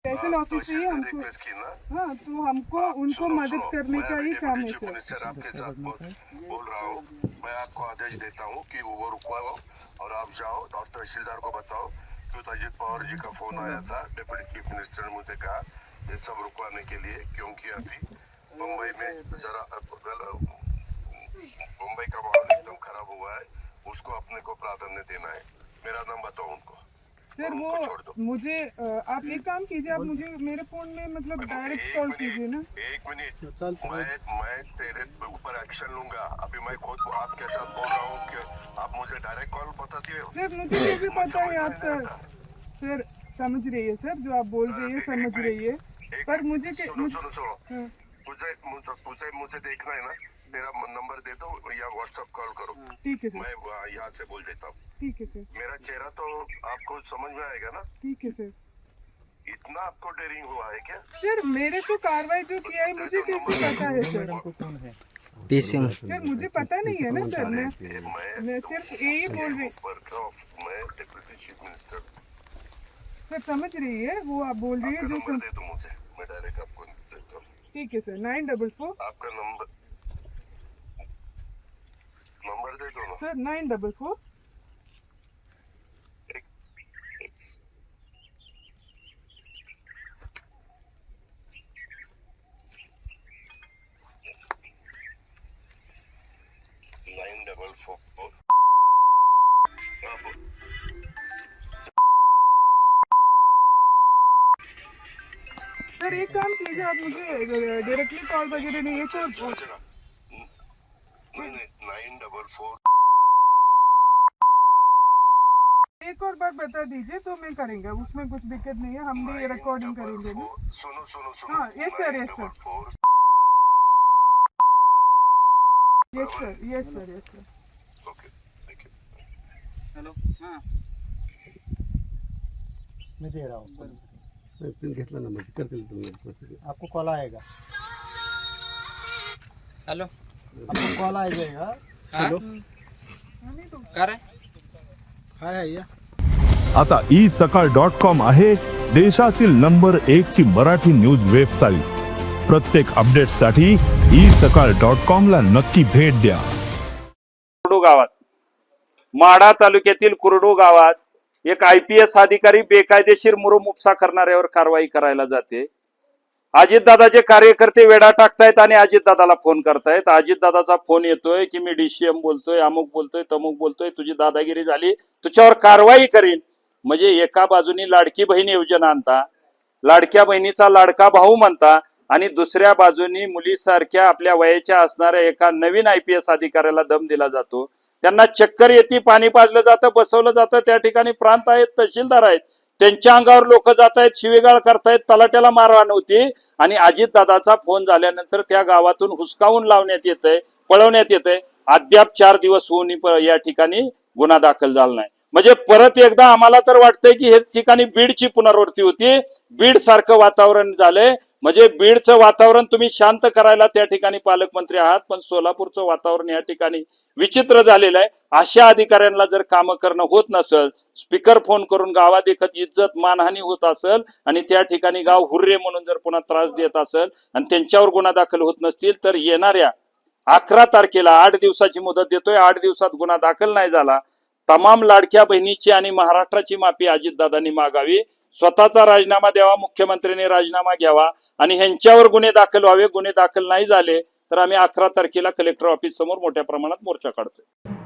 Station हाँ, office तो से ही हमको हाँ तो हमको उनको मदद करने का ही काम है सर। आपके साथ बोल, रहा हूँ। मैं आपको आदेश देता हूँ कि वो रुकवाओ और आप जाओ और तहसीलदार को बताओ क्यों अजित पवार जी का फ़ोन आया था डिप्टी चीफ मिनिस्टर ने मुझे कहा ये सब रुकवाने के लिए क्योंकि अभी मुंबई में जरा मुंबई का माहौल एकदम खराब हुआ है। उसको अपने को प्राधान्य देना है। मेरा नाम बताओ उनको। सर वो मुझे आप एक काम कीजिए आप मुझे मेरे फ़ोन में मतलब डायरेक्ट कॉल कीजिए ना। एक मिनट। मैं मैं तेरे ऊपर एक्शन लूँगा। अभी मैं खुद आपके साथ बोल रहा हूँ कि आप मुझे डायरेक्ट कॉल बताती हो। सर मुझे कैसे पता है आप सर। सर समझ रही है सर जो आप बोल रही है समझ रही है। पर मुझे सुनो मुझे- सुनो सुनो। हाँ, मुझे मुझे मुझे मुझे देखना है ना। तेरा नंबर दे दो या व्हाट्सएप कॉल करो। ठीक है मैं यहाँ से बोल देता हूँ। ठीक है सर। मेरा चेहरा तो आपको समझ में आएगा ना? ठीक है सर। इतना आपको डेरिंग हुआ है क्या? सर मेरे तो कार्रवाई जो किया है मुझे कैसे पता है सर? डीसीएम सर मुझे पता नहीं है ना सर। मैं मैं सिर्फ़ यही बोल रही मैं डिप्टी चीफ मिनिस्टर सर समझ रही है वो आप बोल रही है जो सम... दे दो मुझे। मैं डायरेक्ट आपको देता हूँ। ठीक है सर। Nine double four. आपका नंबर नंबर दे दो सर नाइन डबल फोर एक डबल फोर सर एक काम कीजिए आप मुझे डायरेक्टली कॉल वगैरह नहीं है सर नाइन डबल फोर एक और बार बता दीजिए तो मैं करेंगे उसमें कुछ दिक्कत नहीं है हम भी रिकॉर्डिंग करेंगे सुनो सुनो सुनो। हाँ, yes, sir, yes, sir. Four yes sir yes sir yes sir okay thank you hello हाँ मैं दे रहा हूँ। पिन घेतला नंबर करतील तुम्ही आपको कॉल आएगा। हॅलो आपको कॉल आ जाएगा। हॅलो का रे? हाय भैया आता ई सकाळ डॉट कॉम आहे देशातील नंबर एक ची मराठी न्यूज़ वेबसाईट. प्रत्येक अपडेटसाठी ई सकाळ डॉट कॉम ला नक्की भेट द्या. कुरडू गावात. माढा तालुक्यातील कुरडू गावात एक आय पी एस अधिकारी बेकायदेशीर मुरुम उपसा करणाऱ्यावर कारवाई करायला जाते. अजितदादाचे कार्यकर्ते वेडा टाकतायत आणि अजितदादाला फोन करतायत. अजितदादाचा फोन येतोय की मी डीसीएम बोलतोय अमुक बोलतोय तमुक बोलतोय तुझी दादागिरी झाली तुझ्यावर कारवाई करीन. म्हणजे एका बाजूनी लाडकी बहीण योजना आणता लाडक्या बहिणीचा लाडका भाऊ म्हणता आणि दुसऱ्या बाजूनी मुलीसारख्या आपल्या वयाच्या असणाऱ्या एका नवीन आय पी एस अधिकाऱ्याला दम दिला जातो. त्यांना चक्कर येते पाणी पाजलं जातं बसवलं जातं त्या ठिकाणी प्रांत आहेत तहसीलदार आहेत. त्यांच्या अंगावर लोक जात आहेत शिवेगाळ करतायत तलाट्याला मारहाण होती आणि अजितदादाचा फोन झाल्यानंतर त्या गावातून हुसकावून लावण्यात येतंय पळवण्यात येतंय. अद्याप चार दिवस होऊन या ठिकाणी गुन्हा दाखल झाला नाही. म्हणजे परत एकदा आम्हाला तर वाटतंय की हे ठिकाणी बीडची पुनरावृत्ती होती. बीड सारखं वातावरण झालंय. म्हणजे बीडचं वातावरण तुम्ही शांत करायला त्या ठिकाणी पालकमंत्री आहात पण सोलापूरचं वातावरण या ठिकाणी विचित्र झालेलं आहे. अशा अधिकाऱ्यांना जर कामं करणं होत नसेल स्पीकर फोन करून गावात एकत इज्जत मानहानी होत असेल आणि त्या ठिकाणी गाव हुर्रे म्हणून जर पुन्हा त्रास देत असेल आणि त्यांच्यावर गुन्हा दाखल होत नसतील तर येणाऱ्या अकरा तारखेला आठ दिवसाची मुदत देतोय. आठ दिवसात गुन्हा दाखल नाही झाला. तमाम लाडक्या बहिणीची आणि महाराष्ट्राची माफी अजितदादांनी मागावी. स्वतःचा राजीनामा द्यावा मुख्यमंत्र्यांनी राजीनामा घ्यावा आणि ह्यांच्यावर गुन्हे दाखल व्हावे. गुन्हे दाखल नाही झाले तर आम्ही अकरा तारखेला कलेक्टर ऑफिस समोर मोठ्या प्रमाणात मोर्चा काढतोय.